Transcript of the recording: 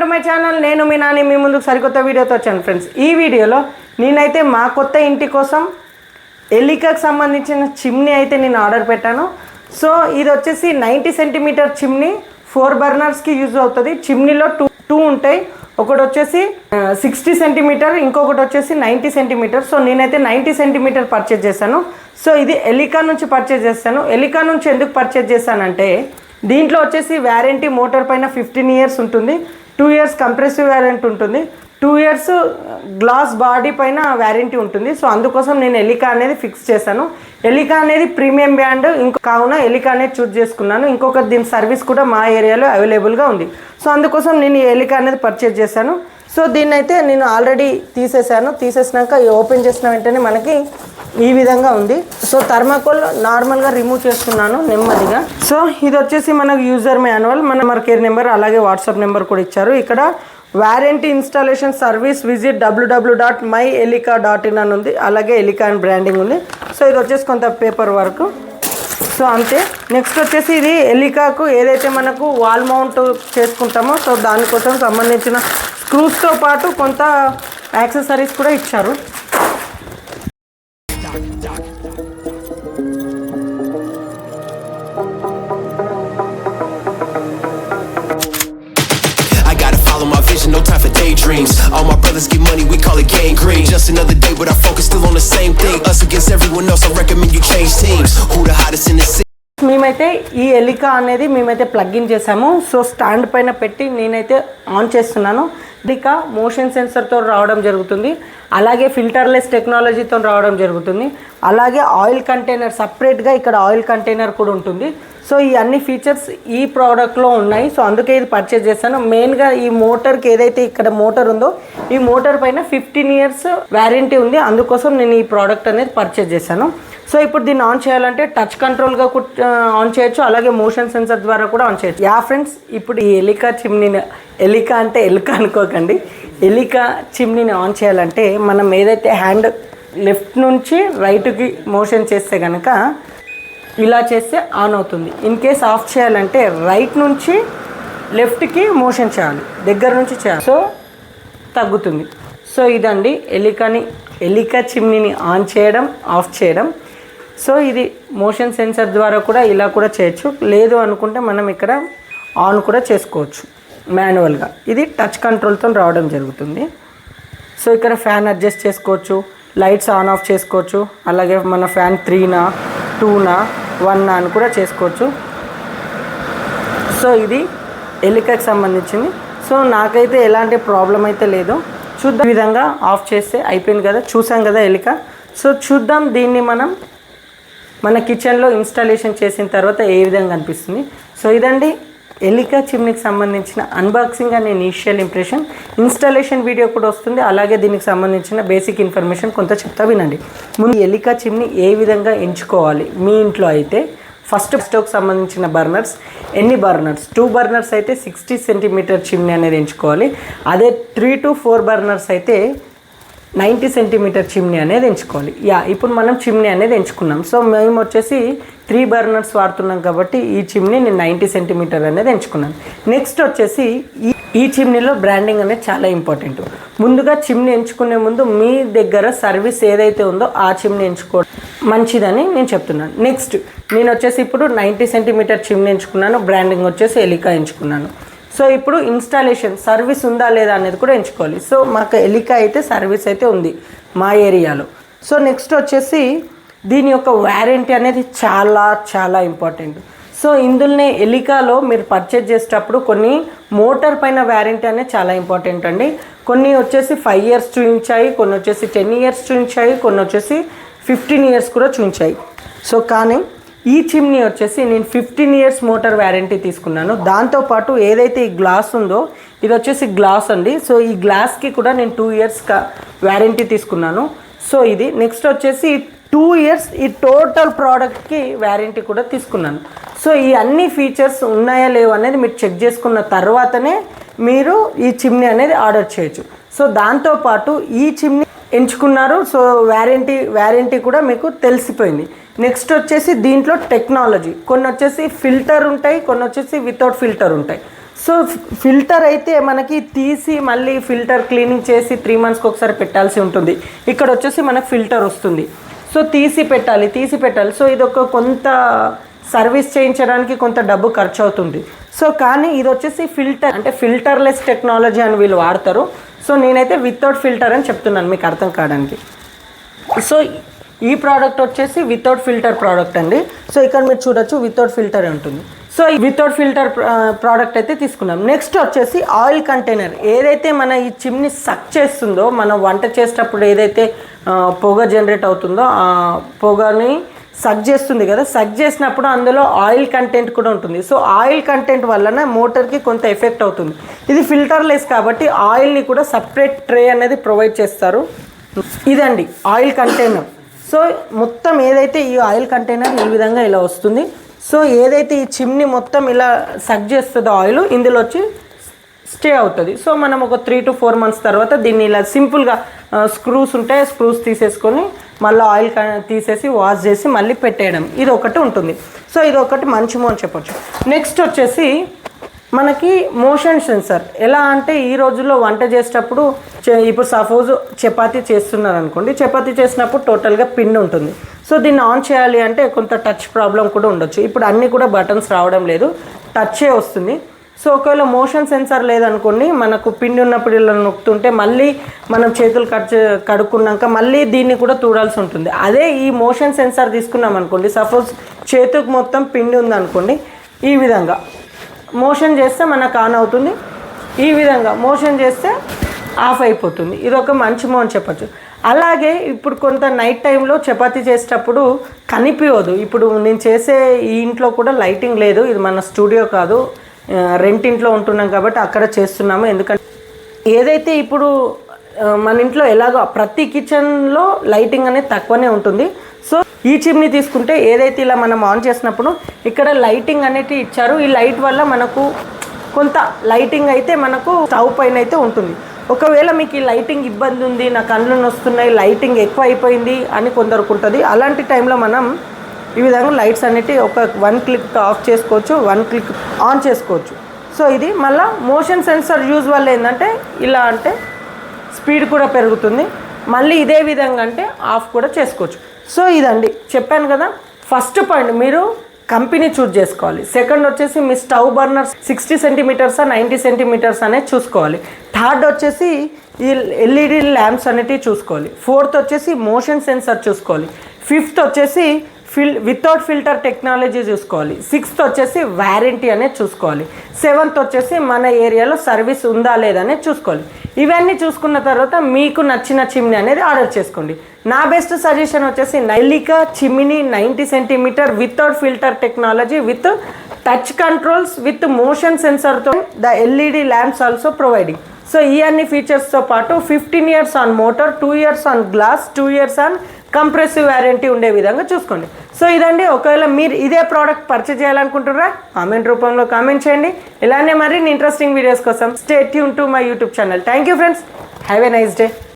Welcome to my channel. నేను మీ నాని మీ ముందుకు సరికొత్త వీడియోతో వచ్చాను ఫ్రెండ్స్. ఈ వీడియోలో నేనైతే మా కొత్త ఇంటి కోసం ఎలికకు సంబంధించిన చిమ్నీ అయితే నేను ఆర్డర్ పెట్టాను. సో ఇది వచ్చేసి నైంటీ సెంటీమీటర్ చిమ్నీ ఫోర్ బర్నర్స్కి యూజ్ అవుతుంది. చిమ్నీలో టూ టూ ఉంటాయి. ఒకటి వచ్చేసి సిక్స్టీ సెంటీమీటర్ ఇంకొకటి వచ్చేసి నైంటీ సెంటీమీటర్. సో నేనైతే నైంటీ సెంటీమీటర్ పర్చేజ్ చేశాను. సో ఇది ఎలికా నుంచి పర్చేజ్ చేశాను ఎలికా నుంచి ఎందుకు పర్చేజ్ చేశానంటే దీంట్లో వచ్చేసి వ్యారంటీ మోటార్ పైన ఫిఫ్టీన్ ఇయర్స్ ఉంటుంది. టూ ఇయర్స్ కంప్రెసివ్ వ్యారంటీ ఉంటుంది. టూ ఇయర్స్ గ్లాస్ బాడీ పైన వ్యారంటీ ఉంటుంది. సో అందుకోసం నేను ఎలికా అనేది ఫిక్స్ చేశాను. ఎలికా అనేది ప్రీమియం బ్యాండ్. ఇంకో కావున ఎలికా అనేది చూస్ చేసుకున్నాను. ఇంకొక దీని సర్వీస్ కూడా మా ఏరియాలో అవైలబుల్గా ఉంది. సో అందుకోసం నేను ఈ ఎలికా అనేది పర్చేజ్ చేశాను. సో దీన్నైతే నేను ఆల్రెడీ తీసేసాను తీసేసినాక ఓపెన్ చేసిన వెంటనే మనకి ఈ విధంగా ఉంది. సో థర్మాకోల్ నార్మల్గా రిమూవ్ చేసుకున్నాను నెమ్మదిగా. సో ఇది వచ్చేసి మనకు యూజర్ మాన్యువల్ మన మన కేర్ నెంబర్ అలాగే వాట్సాప్ నెంబర్ కూడా ఇచ్చారు. ఇక్కడ warranty installation service visit W W dot my Elica dot in అని ఉంది. అలాగే ఎలికా అండ్ బ్రాండింగ్ ఉంది. సో ఇది వచ్చేసి కొంత పేపర్ వర్క్ సో అంతే. నెక్స్ట్ వచ్చేసి ఇది ఎలికాకు ఏదైతే మనకు వాల్ మౌంట్ చేసుకుంటామో సో దానికోసం సంబంధించిన స్క్రూస్తో పాటు కొంత యాక్సెసరీస్ కూడా ఇచ్చారు. Call it gang green. Just another day, but our focus still on the same thing. Us against everyone else, I recommend you change teams. Who the hottest in the city? మేమైతే ఈ Elica అనేది మేమైతే plug in చేసాము so stand పైన పెట్టి నేనైతే on చేస్తున్నాను Elica motion సెన్సర్తో రావడం జరుగుతుంది. అలాగే ఫిల్టర్లెస్ టెక్నాలజీతో రావడం జరుగుతుంది. అలాగే ఆయిల్ కంటైనర్ సపరేట్గా ఇక్కడ ఆయిల్ కంటైనర్ కూడా ఉంటుంది. సో ఈ అన్ని ఫీచర్స్ ఈ ప్రోడక్ట్లో ఉన్నాయి. సో అందుకే ఇది పర్చేజ్ చేశాను. మెయిన్గా ఈ మోటార్కి ఏదైతే ఇక్కడ మోటార్ ఉందో ఈ మోటార్ పైన ఫిఫ్టీన్ ఇయర్స్ వ్యారంటీ ఉంది. అందుకోసం నేను ఈ ప్రోడక్ట్ అనేది పర్చేజ్ చేశాను. సో ఇప్పుడు దీన్ని ఆన్ చేయాలంటే టచ్ కంట్రోల్గా ఆన్ చేయొచ్చు. అలాగే మోషన్ సెన్సర్ ద్వారా కూడా ఆన్ చేయొచ్చు. యా ఫ్రెండ్స్ ఇప్పుడు ఈ ఎలికా చిమ్నీని ఎలికా అంటే ఎలుక అనుకోకండి. ఎలికా చిమ్నీని ఆన్ చేయాలంటే మనం ఏదైతే హ్యాండ్ లెఫ్ట్ నుంచి రైట్కి మోషన్ చేస్తే కనుక ఇలా చేస్తే ఆన్ అవుతుంది. ఇన్ కేస్ ఆఫ్ చేయాలంటే రైట్ నుంచి లెఫ్ట్కి మోషన్ చేయాలి. దగ్గర నుంచి చేయాలి. సో తగ్గుతుంది. సో ఇదండి ఎలికని ఎలిక చిమ్నీని ఆన్ చేయడం ఆఫ్ చేయడం. సో ఇది మోషన్ సెన్సర్ ద్వారా కూడా ఇలా కూడా చేయొచ్చు. లేదు అనుకుంటే మనం ఇక్కడ ఆన్ కూడా చేసుకోవచ్చు మాన్యువల్గా ఇది టచ్ కంట్రోల్తో రావడం జరుగుతుంది. సో ఇక్కడ ఫ్యాన్ అడ్జస్ట్ చేసుకోవచ్చు లైట్స్ ఆన్ ఆఫ్ చేసుకోవచ్చు అలాగే మన ఫ్యాన్ త్రీనా టూనా వన్నా అని కూడా చేసుకోవచ్చు. సో ఇది ఎలికకి సంబంధించింది. సో నాకైతే ఎలాంటి ప్రాబ్లం అయితే లేదు. చూద్దాం విధంగా ఆఫ్ చేస్తే అయిపోయింది కదా చూసాం కదా ఎలిక. సో చూద్దాం దీన్ని మనం మన కిచెన్లో ఇన్స్టాలేషన్ చేసిన తర్వాత ఏ విధంగా అనిపిస్తుంది? సో ఇదండి ఎలికా చిమ్నీకి సంబంధించిన అన్బాక్సింగ్ అనే ఇనిషియల్ ఇంప్రెషన్ ఇన్స్టాలేషన్ వీడియో కూడా వస్తుంది. అలాగే దీనికి సంబంధించిన బేసిక్ ఇన్ఫర్మేషన్ కొంత చెప్తా వినండి. ముందు ఎలికా చిమ్ని ఏ విధంగా ఎంచుకోవాలి? మీ ఇంట్లో అయితే ఫస్ట్ స్టోవ్కి సంబంధించిన బర్నర్స్ ఎన్ని బర్నర్స్ టూ బర్నర్స్ అయితే సిక్స్టీ సెంటీమీటర్ చిమ్నీ అనేది ఎంచుకోవాలి. అదే త్రీ టు ఫోర్ బర్నర్స్ అయితే నైంటీ సెంటీమీటర్ చిమ్నీ అనేది ఎంచుకోవాలి. యా ఇప్పుడు మనం చిమ్నీ అనేది ఎంచుకున్నాం. సో మేము వచ్చేసి త్రీ బర్నర్స్ వాడుతున్నాం కాబట్టి ఈ చిమ్నీ నేను నైంటీ సెంటీమీటర్ అనేది ఎంచుకున్నాను. నెక్స్ట్ వచ్చేసి ఈ ఈ చిమ్నీలో బ్రాండింగ్ అనేది చాలా ఇంపార్టెంట్. ముందుగా చిమ్నీ ఎంచుకునే ముందు మీ దగ్గర సర్వీస్ ఏదైతే ఉందో ఆ చిమ్నీ ఎంచుకోవడం మంచిదని నేను చెప్తున్నాను. నెక్స్ట్ నేను వచ్చేసి ఇప్పుడు నైంటీ సెంటీమీటర్ చిమ్నీ ఎంచుకున్నాను. బ్రాండింగ్ వచ్చేసి ఎలికా ఎంచుకున్నాను. సో ఇప్పుడు ఇన్స్టాలేషన్ సర్వీస్ ఉందా లేదా అనేది కూడా ఎంచుకోవాలి. సో మాకు ఎలికా అయితే సర్వీస్ అయితే ఉంది మా ఏరియాలో. సో నెక్స్ట్ వచ్చేసి దీని యొక్క వ్యారంటీ అనేది చాలా చాలా ఇంపార్టెంట్ సో ఇందులోనే ఎలికాలో మీరు పర్చేజ్ చేసేటప్పుడు కొన్ని మోటార్ పైన వ్యారంటీ అనేది చాలా ఇంపార్టెంట్ అండి. కొన్ని వచ్చేసి ఫైవ్ ఇయర్స్ చూపించాయి కొన్ని వచ్చేసి టెన్ ఇయర్స్ చూపించాయి కొన్ని వచ్చేసి ఫిఫ్టీన్ ఇయర్స్ కూడా చూపించాయి. సో కానీ ఈ చిమ్నీ వచ్చేసి నేను ఫిఫ్టీన్ ఇయర్స్ మోటార్ వ్యారంటీ తీసుకున్నాను. దాంతోపాటు ఏదైతే ఈ గ్లాస్ ఉందో ఇది వచ్చేసి గ్లాస్ అండి. సో ఈ గ్లాస్కి కూడా నేను టూ ఇయర్స్ వ్యారంటీ తీసుకున్నాను. సో ఇది నెక్స్ట్ వచ్చేసి టూ ఇయర్స్ ఈ టోటల్ ప్రోడక్ట్కి వ్యారంటీ కూడా తీసుకున్నాను. సో ఈ అన్ని ఫీచర్స్ ఉన్నాయా లేవు అనేది మీరు చెక్ చేసుకున్న తర్వాతనే మీరు ఈ చిమ్నీ అనేది ఆర్డర్ చేయొచ్చు. సో దాంతోపాటు ఈ చిమ్నీ ఎంచుకున్నారు. సో వ్యారంటీ వ్యారంటీ కూడా మీకు తెలిసిపోయింది. నెక్స్ట్ వచ్చేసి దీంట్లో టెక్నాలజీ. కొన్ని వచ్చేసి ఫిల్టర్ ఉంటాయి కొన్ని వచ్చేసి వితౌట్ ఫిల్టర్ ఉంటాయి. సో ఫిల్టర్ అయితే మనకి తీసి మళ్ళీ ఫిల్టర్ క్లీనింగ్ చేసి త్రీ మంత్స్కి ఒకసారి పెట్టాల్సి ఉంటుంది. ఇక్కడ వచ్చేసి మనకు ఫిల్టర్ వస్తుంది. సో తీసి పెట్టాలి తీసి పెట్టాలి. సో ఇది ఒక కొంత సర్వీస్ చేయించడానికి కొంత డబ్బు ఖర్చు అవుతుంది సో కానీ ఇది వచ్చేసి ఫిల్టర్ అంటే ఫిల్టర్లెస్ టెక్నాలజీ అని వీళ్ళు వాడతారు. సో నేనైతే వితౌట్ ఫిల్టర్ అని చెప్తున్నాను మీకు అర్థం కావడానికి. సో ఈ ప్రోడక్ట్ వచ్చేసి వితౌట్ ఫిల్టర్ ప్రోడక్ట్ అండి. సో ఇక్కడ మీరు చూడొచ్చు వితౌట్ ఫిల్టర్ ఉంటుంది. సో ఈ వితౌట్ ఫిల్టర్ ప్రోడక్ట్ అయితే తీసుకున్నాం. నెక్స్ట్ వచ్చేసి ఆయిల్ కంటైనర్ ఏదైతే మన ఈ చిమ్ని సక్ చేస్తుందో మనం వంట చేసేటప్పుడు ఏదైతే పొగ జనరేట్ అవుతుందో ఆ పొగని సక్ చేస్తుంది కదా సక్ చేసినప్పుడు అందులో ఆయిల్ కంటెంట్ కూడా ఉంటుంది. సో ఆయిల్ కంటెంట్ వలన మోటార్కి కొంత ఎఫెక్ట్ అవుతుంది. ఇది ఫిల్టర్లెస్ కాబట్టి ఆయిల్ని కూడా సపరేట్ ట్రే అనేది ప్రొవైడ్ చేస్తారు. ఇదండి ఆయిల్ కంటైనర్ సో మొత్తం ఏదైతే ఈ ఆయిల్ కంటైనర్ ఈ విధంగా ఇలా వస్తుంది. సో ఏదైతే ఈ చిమ్ని మొత్తం ఇలా సక్ చేస్తుందో ఆయిల్ ఇందులో వచ్చి స్టే అవుతుంది. సో మనం ఒక త్రీ టు ఫోర్ మంత్స్ తర్వాత దీన్ని ఇలా సింపుల్గా స్క్రూస్ ఉంటాయి స్క్రూస్ తీసేసుకొని మళ్ళీ ఆయిల్ క- తీసేసి వాష్ చేసి మళ్ళీ పెట్టేయడం. ఇది ఒకటి ఉంటుంది. సో ఇది ఒకటి మంచిమో అని చెప్పొచ్చు. నెక్స్ట్ వచ్చేసి మనకి మోషన్ సెన్సర్. ఎలా అంటే ఈ రోజుల్లో వంట చేసేటప్పుడు చే- ఇప్పుడు సపోజ్ చపాతీ చేస్తున్నారు అనుకోండి చపాతీ చేసినప్పుడు టోటల్గా పిన్ ఉంటుంది. సో దీన్ని ఆన్ చేయాలి అంటే కొంత టచ్ ప్రాబ్లం కూడా ఉండొచ్చు. ఇప్పుడు అన్నీ కూడా బటన్స్ రావడం లేదు. టచే వస్తుంది. సో ఒకవేళ మోషన్ సెన్సార్ లేదనుకోండి మనకు పిండి ఉన్నప్పుడు ఇలా నొక్కుతుంటే మళ్ళీ మనం చేతులు కట్ కడుక్కున్నాక మళ్ళీ దీన్ని కూడా చూడాల్సి ఉంటుంది. అదే ఈ మోషన్ సెన్సార్ తీసుకున్నాం అనుకోండి సపోజ్ చేతుకు మొత్తం పిండి ఉందనుకోండి ఈ విధంగా మోషన్ చేస్తే మనకు ఆన్ అవుతుంది. ఈ విధంగా మోషన్ చేస్తే ఆఫ్ అయిపోతుంది. ఇది ఒక మంచి మో అని చెప్పచ్చు. అలాగే ఇప్పుడు కొంత నైట్ టైంలో చపాతీ చేసేటప్పుడు కనిపించదు ఇప్పుడు నేను చేసే ఈ ఇంట్లో కూడా లైటింగ్ లేదు. ఇది మన స్టూడియో కాదు. రెంట్ ఇంట్లో ఉంటున్నాం కాబట్టి అక్కడ చేస్తున్నాము. ఎందుకంటే ఏదైతే ఇప్పుడు మన ఇంట్లో ఎలాగో ప్రతి కిచెన్లో లైటింగ్ అనేది తక్కువనే ఉంటుంది. సో ఈ చిమ్ని తీసుకుంటే ఏదైతే ఇలా మనం ఆన్ చేసినప్పుడు ఇక్కడ లైటింగ్ అనేది ఇచ్చారు. ఈ లైట్ వల్ల మనకు కొంత లైటింగ్ అయితే మనకు స్టవ్ పైన అయితే ఉంటుంది. ఒకవేళ మీకు ఈ లైటింగ్ ఇబ్బంది ఉంది నా కళ్ళు నొస్తున్నాయి లైటింగ్ ఎక్కువ అయిపోయింది అని కొందరుకుంటుంది అలాంటి టైంలో మనం ఈ విధంగా లైట్స్ అనేటి ఒక వన్ క్లిక్ ఆఫ్ చేసుకోవచ్చు వన్ క్లిక్ ఆన్ చేసుకోవచ్చు. సో ఇది మళ్ళీ మోషన్ సెన్సర్ యూజ్ వల్ల ఏంటంటే ఇలా అంటే స్పీడ్ కూడా పెరుగుతుంది. మళ్ళీ ఇదే విధంగా అంటే ఆఫ్ కూడా చేసుకోవచ్చు. సో ఇదండి చెప్పాను కదా ఫస్ట్ పాయింట్ మీరు కంపెనీ చూజ్ చేసుకోవాలి. సెకండ్ వచ్చేసి మీ స్టవ్ బర్నర్ సిక్స్టీ సెంటీమీటర్సా నైంటీ సెంటీమీటర్స్ అనేది చూసుకోవాలి. థర్డ్ వచ్చేసి ఈ ఎల్ఈడి ల్యాంప్స్ అనేటివి చూసుకోవాలి. ఫోర్త్ వచ్చేసి మోషన్ సెన్సర్ చూసుకోవాలి. ఫిఫ్త్ వచ్చేసి ఫిల్ వితౌట్ ఫిల్టర్ టెక్నాలజీ చూసుకోవాలి. సిక్స్త్ వచ్చేసి వారంటీ అనేది చూసుకోవాలి. సెవెంత్ వచ్చేసి మన ఏరియాలో సర్వీస్ ఉందా లేదా చూసుకోవాలి. ఇవన్నీ చూసుకున్న తర్వాత మీకు నచ్చిన చిమ్ని అనేది ఆర్డర్ చేసుకోండి. నా బెస్ట్ సజెషన్ వచ్చేసి నైలికా chimney ninety centimeter without filter technology with touch controls with motion సెన్సర్తో the LED lamps also providing so ఈ అన్ని ఫీచర్స్తో పాటు fifteen years on motor two years on glass two years on comprehensive warranty ఉండే విధంగా చూసుకోండి. So ఇదండి. ఒకవేళ మీరు ఇదే ప్రోడక్ట్ పర్చేజ్ చేయాలనుకుంటున్నారా కామెంట్ రూపంలో కామెంట్ చేయండి. ఇలానే మరిన్ని ఇంట్రెస్టింగ్ వీడియోస్ కోసం stay tune to my YouTube channel thank you friends have a nice day